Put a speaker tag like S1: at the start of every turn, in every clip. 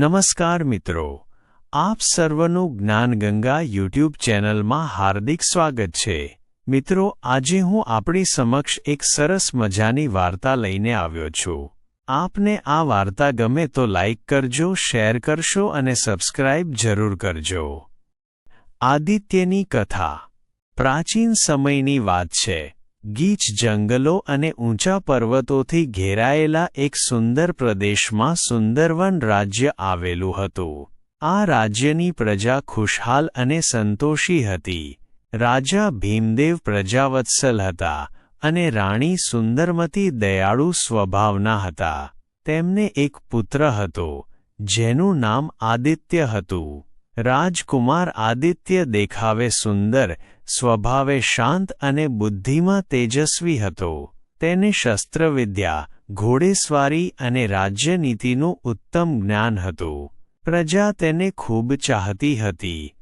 S1: નમસ્કાર મિત્રો. આપ સર્વનું જ્ઞાનગંગા યુટ્યુબ ચેનલમાં હાર્દિક સ્વાગત છે. મિત્રો, આજે હું આપણી સમક્ષ એક સરસ મજાની વાર્તા લઈને આવ્યો છું. આપને આ વાર્તા ગમે તો લાઇક કરજો, શેર કરશો અને સબસ્ક્રાઇબ જરૂર કરજો. આદિત્યની કથા. પ્રાચીન સમયની વાત છે. ગીચ જંગલો અને ઊંચા પર્વતોથી ઘેરાયેલા એક સુંદર પ્રદેશમાં સુંદરવન રાજ્ય આવેલું હતું. આ રાજ્યની પ્રજા ખુશહાલ અને સંતોષી હતી. રાજા ભીમદેવ પ્રજાવત્સલ હતા અને રાણી સુંદરમતી દયાળુ સ્વભાવના હતા. તેમને એક પુત્ર હતો, જેનું નામ આદિત્ય હતું. રાજકુમાર આદિત્ય દેખાવે સુંદર, સ્વભાવે શાંત અને બુદ્ધિમાં તેજસ્વી હતો. તેને શસ્ત્રવિદ્યા, ઘોડેસવારી અને રાજ્યનીતિનું ઉત્તમ જ્ઞાન હતું. પ્રજા તેને ખૂબ ચાહતી હતી.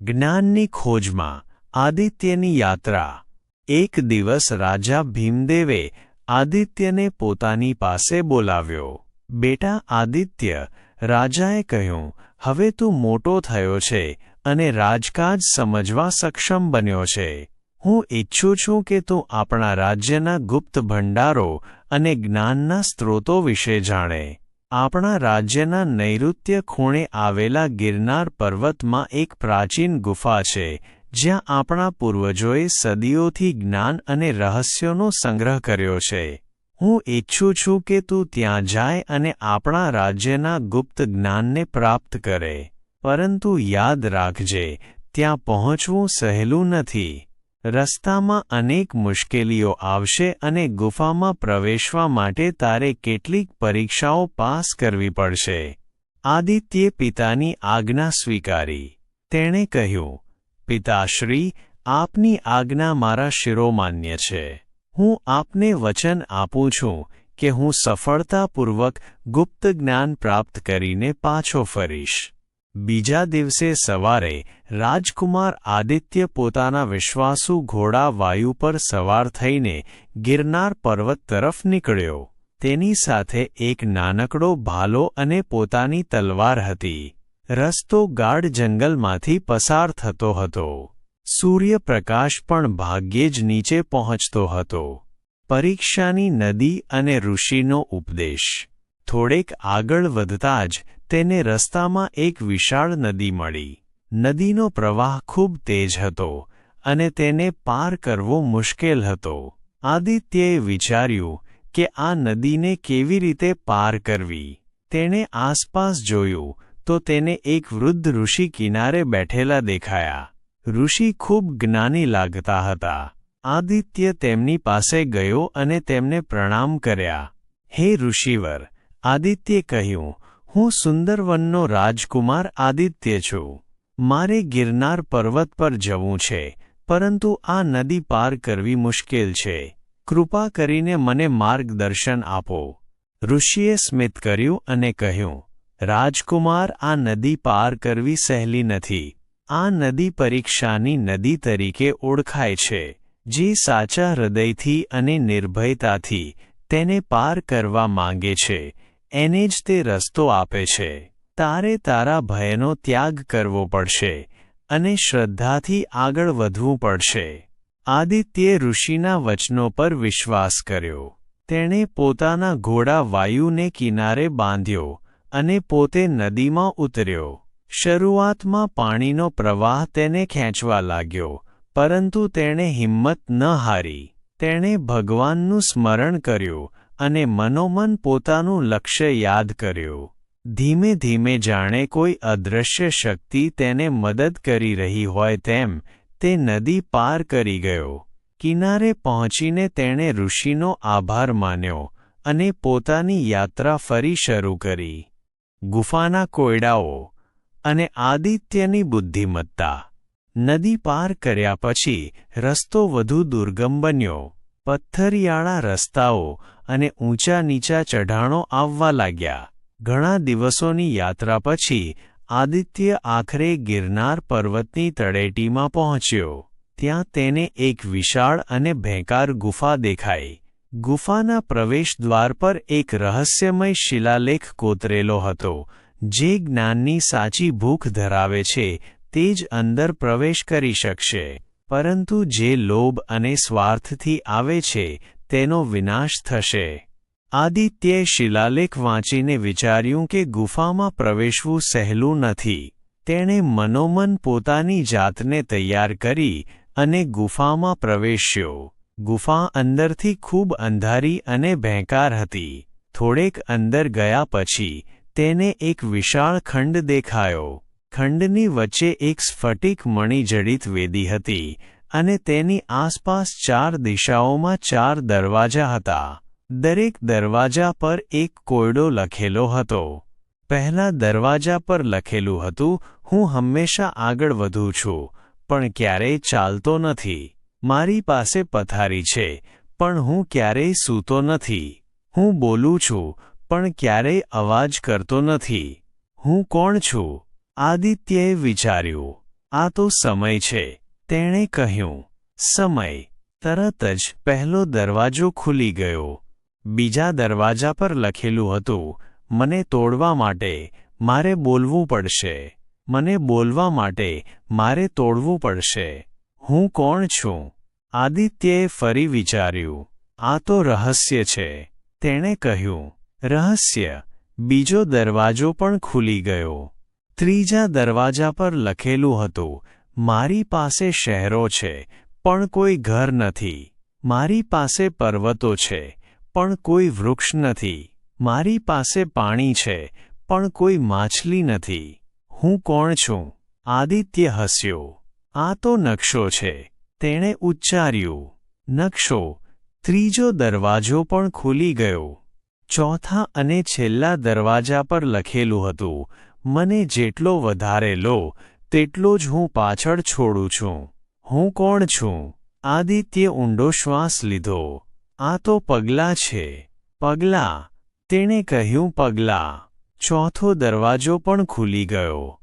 S1: જ્ઞાનની ખોજમાં, આદિત્યની યાત્રા. એક દિવસ રાજા ભીમદેવે આદિત્યને પોતાની પાસે બોલાવ્યો. બેટા આદિત્ય રાજાએ કહ્યું, હવે તું મોટો થયો છે અને રાજકાજ સમજવા સક્ષમ બન્યો છે. હું ઈચ્છું છું કે તું આપણા રાજ્યના ગુપ્ત ભંડારો અને જ્ઞાનના સ્ત્રોતો વિશે જાણે. આપણા રાજ્યના નૈઋત્ય ખૂણે આવેલા ગિરનાર પર્વતમાં એક પ્રાચીન ગુફા છે, જ્યાં આપણા પૂર્વજોએ સદીઓથી જ્ઞાન અને રહસ્યોનો સંગ્રહ કર્યો છે. હું ઈચ્છું છું કે તું ત્યાં જાય અને આપણા રાજ્યના ગુપ્ત જ્ઞાનને પ્રાપ્ત કરે. પરંતુ યાદ રાખજે, ત્યાં પહોંચવું સહેલું નથી. રસ્તામાં અનેક મુશ્કેલીઓ આવશે અને ગુફામાં પ્રવેશવા માટે તારે કેટલીક પરીક્ષાઓ પાસ કરવી પડશે. આદિત્યે પિતાની આજ્ઞા સ્વીકારી. તેણે કહ્યું પિતાશ્રી આપની આજ્ઞા મારા શિરોમાન્ય છે. હું આપને વચન આપું છું કે હું સફળતાપૂર્વક ગુપ્ત જ્ઞાન પ્રાપ્ત કરીને પાછો ફરીશ. બીજા દિવસે સવારે રાજકુમાર આદિત્ય પોતાના વિશ્વાસુ ઘોડા વાયુ પર સવાર થઈને ગિરનાર પર્વત તરફ નીકળ્યો. તેની સાથે એક નાનકડો ભાલો અને પોતાની તલવાર હતી. રસ્તો ગાઢ જંગલમાંથી પસાર થતો હતો. સૂર્યપ્રકાશ પણ ભાગ્યે જ નીચે પહોંચતો હતો. પરીક્ષાની નદી અને ઋષિનો ઉપદેશ. થોડેક આગળ વધતા જ તેને રસ્તામાં એક વિશાળ નદી મળી. નદીનો પ્રવાહ ખૂબ તેજ હતો અને તેને પાર કરવો મુશ્કેલ હતો. આદિત્યએ વિચાર્યું કે આ નદીને કેવી રીતે પાર કરવી? તેણે આસપાસ જોયું તો તેને એક વૃદ્ધ ઋષિ કિનારે બેઠેલા દેખાયા. ઋષિ ખૂબ જ્ઞાની લાગતા હતા. આદિત્ય તેમની પાસે ગયો અને તેમને પ્રણામ કર્યા. હે ઋષિવર, આદિત્યે કહ્યું, હું સુંદરવનનો રાજકુમાર આદિત્ય છું. મારે ગિરનાર પર્વત પર જવું છે, પરંતુ આ નદી પાર કરવી મુશ્કેલ છે. કૃપા કરીને મને માર્ગદર્શન આપો. ઋષિએ સ્મિત કર્યું અને કહ્યું, રાજકુમાર આ નદી પાર કરવી સહેલી નથી. આ નદી પરીક્ષાની નદી તરીકે ઓળખાય છે, જે સાચા હૃદયથી અને નિર્ભયતાથી તેને પાર કરવા માંગે છે, એને જ તે રસ્તો આપે છે. તારે તારા ભયનો ત્યાગ કરવો પડશે અને શ્રદ્ધાથી આગળ વધવું પડશે. આદિત્યે ઋષિના વચનો પર વિશ્વાસ કર્યો. તેણે પોતાના ઘોડા વાયુને કિનારે બાંધ્યો અને પોતે નદીમાં ઉતર્યો. શરૂઆતમાં પાણીનો પ્રવાહ તેને ખેંચવા લાગ્યો, પરંતુ તેણે હિંમત ન હારી. તેણે ભગવાનનું સ્મરણ કર્યું અને મનોમન પોતાનું લક્ષ્ય યાદ કર્યું. ધીમે ધીમે જાણે કોઈ અદૃશ્ય શક્તિ તેને મદદ કરી રહી હોય તેમ, તે નદી પાર કરી ગયો. કિનારે પહોંચીને તેણે ઋષિનો આભાર માન્યો અને પોતાની યાત્રા ફરી શરૂ કરી. ગુફાના કોયડાઓ અને આદિત્યની બુદ્ધિમત્તા. નદી પાર કર્યા પછી રસ્તો વધુ દુર્ગમ બન્યો. પથ્થરિયાળા રસ્તાઓ અને ઊંચા નીચા ચઢાણો આવવા લાગ્યા. ઘણા દિવસોની યાત્રા પછી આદિત્ય આખરે ગિરનાર પર્વતની તળેટીમાં પહોંચ્યો. ત્યાં તેને એક વિશાળ અને ભેંકાર ગુફા દેખાઈ. ગુફાના પ્રવેશદ્વાર પર એક રહસ્યમય શિલાલેખ કોતરેલો હતો. જે જ્ઞાનની સાચી ભૂખ ધરાવે છે, તે જ અંદર પ્રવેશ કરી શકશે. પરંતુ જે લોભ અને સ્વાર્થથી આવે છે, તેનો વિનાશ થશે. આદિત્યે શિલાલેખ વાંચીને વિચાર્યું કે ગુફામાં પ્રવેશવું સહેલું નથી. તેણે મનોમન પોતાની જાતને તૈયાર કરી અને ગુફામાં પ્રવેશ્યો. ગુફા અંદરથી ખૂબ અંધારી અને ભેંકાર હતી. થોડેક અંદર ગયા પછી તેને એક વિશાળ ખંડ દેખાયો. ખંડની વચ્ચે એક સ્ફટિક મણિજડિત વેદી હતી અને તેની આસપાસ ચાર દિશાઓમાં ચાર દરવાજા હતા. દરેક દરવાજા પર એક કોયડો લખેલો હતો. પહેલા દરવાજા પર લખેલું હતું, હું હંમેશા આગળ વધું છું, પણ ક્યારેય ચાલતો નથી. મારી પાસે પથારી છે, પણ હું ક્યારેય સૂતો નથી. હું બોલું છું પણ ક્યારેય અવાજ કરતો નથી. હું કોણ છું? આદિત્યએ વિચાર્યું. આ તો સમય છે. તેણે કહ્યું. સમય. તરત જ પહેલો દરવાજો ખુલી ગયો. બીજા દરવાજા પર લખેલું હતું, મને તોડવા માટે મારે બોલવું પડશે. મને બોલવા માટે મારે તોડવું પડશે. હું કોણ છું? આદિત્યએ ફરી વિચાર્યું. આ તો રહસ્ય છે. તેણે કહ્યું. રહસ્ય. બીજો દરવાજો પણ ખુલી ગયો. ત્રીજા દરવાજા પર લખેલું હતું, મારી પાસે શહેરો છે, પણ કોઈ ઘર નથી. મારી પાસે પર્વતો છે, પણ કોઈ વૃક્ષ નથી. મારી પાસે પાણી છે, પણ કોઈ માછલી નથી. હું કોણ છું? આદિત્ય હસ્યો. આ તો નકશો છે. તેણે ઉચ્ચાર્યું. નકશો. ત્રીજો દરવાજો પણ ખુલી ગયો. ચોથા અને છેલ્લા દરવાજા પર લખેલું હતું, મને જેટલો વધારે લો, તેટલો જ હું પાછળ છોડું છું. હું કોણ છું આદિત્ય ઊંડો શ્વાસ લીધો. આ તો પગલાં છે. પગલાં. તેણે કહ્યું, પગલાં. ચોથો દરવાજો પણ ખુલી ગયો.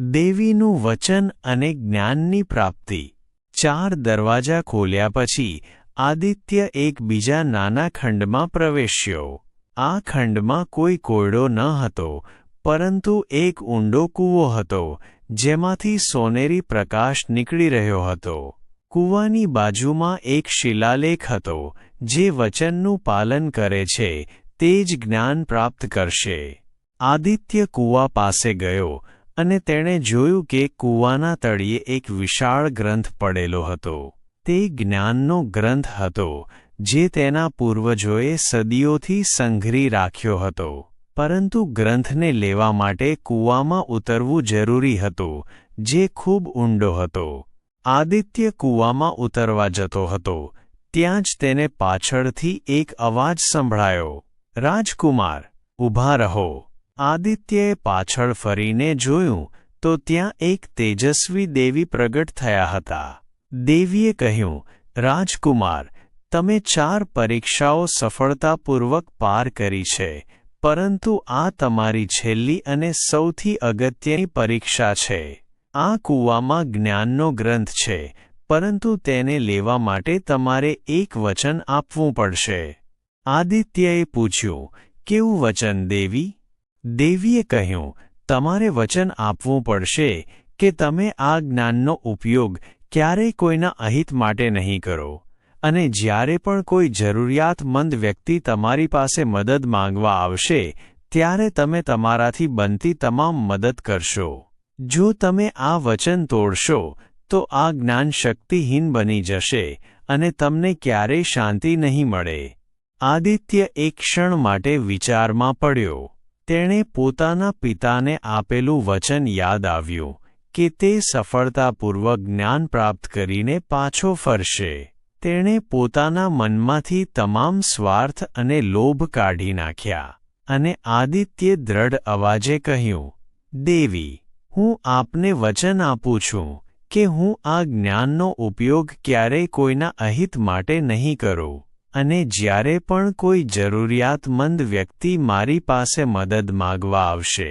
S1: દેવીનું વચન અને જ્ઞાનની પ્રાપ્તિ. ચાર દરવાજા ખોલ્યા પછી આદિત્ય એક બીજા નાના ખંડમાં પ્રવેશ્યો. આ ખંડમાં કોઈ કોયડો ન હતો, પરંતુ એક ઊંડો કૂવો હતો, જેમાંથી સોનેરી પ્રકાશ નીકળી રહ્યો હતો. કૂવાની બાજુમાં એક શિલાલેખ હતો, જે વચનનું પાલન કરે છે, તે જ જ્ઞાન પ્રાપ્ત કરશે. આદિત્ય કૂવા પાસે ગયો, અને તેણે જોયું કે કૂવાના તળિયે એક વિશાળ ગ્રંથ પડેલો હતો. તે જ્ઞાનનો ગ્રંથ હતો જે તેના પૂર્વજોએ સદીઓથી સંઘરી રાખ્યો હતો, પરંતુ ગ્રંથને લેવા માટે કૂવામાં ઉતરવું જરૂરી હતું, જે ખૂબ ઊંડો હતો. આદિત્ય કૂવામાં ઉતરવા જતો હતો, ત્યાં જ તેને પાછળથી એક અવાજ સંભળાયો, રાજકુમાર, ઊભા રહો. આદિત્યએ પાછળ ફરીને જોયું, તો ત્યાં એક તેજસ્વી દેવી પ્રગટ થયા હતા. દેવીએ કહ્યું, રાજકુમાર તમે ચાર પરીક્ષાઓ સફળતાપૂર્વક પાર કરી છે, પરંતુ આ તમારી છેલ્લી અને સૌથી અગત્યની પરીક્ષા છે. આ કૂવામાં જ્ઞાનનો ગ્રંથ છે, પરંતુ તેને લેવા માટે તમારે એક વચન આપવું પડશે. આદિત્યએ પૂછ્યું, કેવું વચન, દેવી? દેવીએ કહ્યું, તમારે વચન આપવું પડશે કે તમે આ જ્ઞાનનો ઉપયોગ ક્યારેય કોઈના અહિત માટે નહીં કરો. અને જ્યારે પણ કોઈ જરૂરિયાતમંદ વ્યક્તિ તમારી પાસે મદદ માંગવા આવશે, ત્યારે તમે તમારાથી બનતી તમામ મદદ કરશો. જો તમે આ વચન તોડશો, તો આ જ્ઞાન શક્તિહીન બની જશે અને તમને ક્યારેય શાંતિ નહીં મળે. આદિત્ય એક ક્ષણ માટે વિચારમાં પડ્યો. તેણે પોતાના પિતાને આપેલું વચન યાદ આવ્યું કે તે સફળતાપૂર્વક જ્ઞાન પ્રાપ્ત કરીને પાછો ફરશે. તેણે પોતાના મનમાંથી તમામ સ્વાર્થ અને લોભ કાઢી નાખ્યા અને આદિત્ય દ્રઢ અવાજે કહ્યું, દેવી, હું આપને વચન આપું છું કે હું આ જ્ઞાનનો ઉપયોગ ક્યારેય કોઈના અહિત માટે નહીં કરું અને જ્યારે પણ કોઈ જરૂરિયાતમંદ વ્યક્તિ મારી પાસે મદદ માગવા આવશે,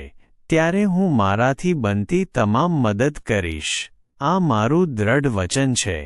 S1: ત્યારે હું મારાથી બનતી તમામ મદદ કરીશ. આ મારું દ્રઢ વચન છે.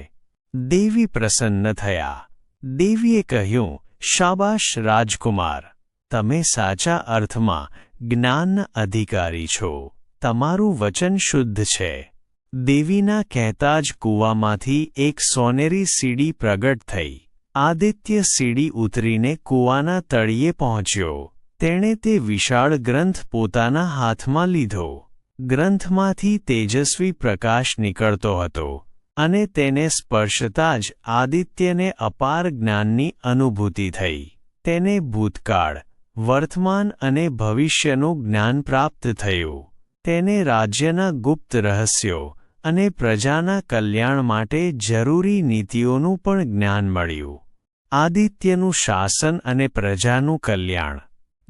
S1: દેવી પ્રસન્ન થયા. દેવીએ કહ્યું, શાબાશ રાજકુમાર, તમે સાચા અર્થમાં જ્ઞાન અધિકારી છો. તમારું વચન શુદ્ધ છે. દેવીના કહેતા જ કૂવામાંથી એક સોનેરી સીડી પ્રગટ થઈ. આદિત્ય સીડી ઉતરીને કૂવાના તળિયે પહોંચ્યો. તેણે તે વિશાળ ગ્રંથ પોતાના હાથમાં લીધો. ગ્રંથમાંથી તેજસ્વી પ્રકાશ નીકળતો હતો. અને તેને સ્પર્શતા જ આદિત્યને અપાર જ્ઞાનની અનુભૂતિ થઈ. તેને ભૂતકાળ, વર્તમાન અને ભવિષ્યનું જ્ઞાન પ્રાપ્ત થયું. તેને રાજ્યના ગુપ્ત રહસ્યો અને પ્રજાના કલ્યાણ માટે જરૂરી નીતિઓનું પણ જ્ઞાન મળ્યું. આદિત્યનું શાસન અને પ્રજાનું કલ્યાણ.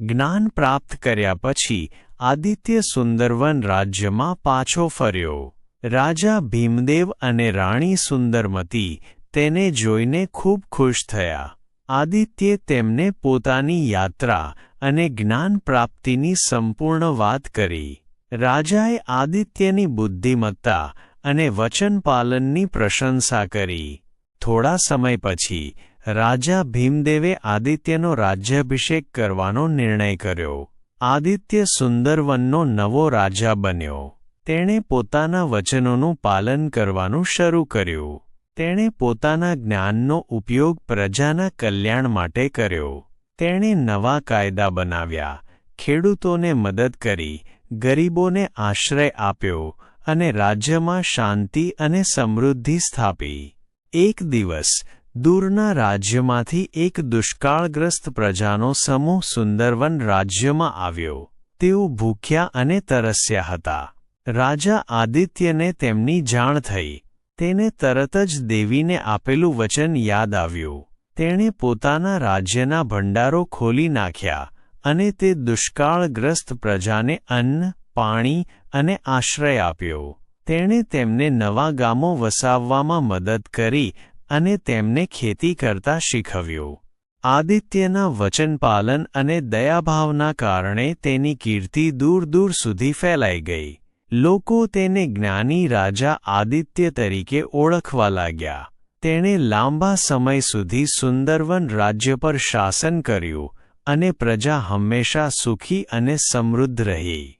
S1: જ્ઞાન પ્રાપ્ત કર્યા પછી આદિત્ય સુંદરવન રાજ્યમાં પાછો ફર્યો. રાજા ભીમદેવ અને રાણી સુંદરમતી તેને જોઈને ખૂબ ખુશ થયા. આદિત્યે તેમને પોતાની યાત્રા અને જ્ઞાન પ્રાપ્તિની સંપૂર્ણ વાત કરી. રાજાએ આદિત્યની બુદ્ધિમત્તા અને વચનપાલનની પ્રશંસા કરી. થોડા સમય પછી, રાજા ભીમદેવે આદિત્યનો રાજ્યાભિષેક કરવાનો નિર્ણય કર્યો. આદિત્ય સુંદરવનનો નવો રાજા બન્યો. તેણે પોતાના વચનોનું પાલન કરવાનું શરૂ કર્યું. તેણે પોતાના જ્ઞાનનો ઉપયોગ પ્રજાના કલ્યાણ માટે કર્યો. તેણે નવા કાયદા બનાવ્યા, ખેડૂતોને મદદ કરી, ગરીબોને આશ્રય આપ્યો અને રાજ્યમાં શાંતિ અને સમૃદ્ધિ સ્થાપી. એક દિવસ, દૂરના રાજ્યમાંથી એક દુષ્કાળગ્રસ્ત પ્રજાનો સમૂહ સુંદરવન રાજ્યમાં આવ્યો. તેઓ ભૂખ્યા અને તરસ્યા હતા. રાજા આદિત્યને તેમની જાણ થઈ. તેને તરત જ દેવીને આપેલું વચન યાદ આવ્યું. તેણે પોતાના રાજ્યના ભંડારો ખોલી નાખ્યા અને તે દુષ્કાળગ્રસ્ત પ્રજાને અન્ન, પાણી અને આશ્રય આપ્યો. તેણે તેમને નવા ગામો વસાવવામાં મદદ કરી અને તેમને ખેતી કરતા શીખવ્યું. આદિત્યના વચનપાલન અને દયાભાવના કારણે તેની કીર્તિ દૂર દૂર સુધી ફેલાઈ ગઈ. લોકો તેને જ્ઞાની રાજા આદિત્ય તરીકે ઓળખવા લાગ્યા. તેણે લાંબા સમય સુધી સુંદરવન રાજ્ય પર શાસન કર્યું અને પ્રજા હંમેશા સુખી અને સમૃદ્ધ રહી.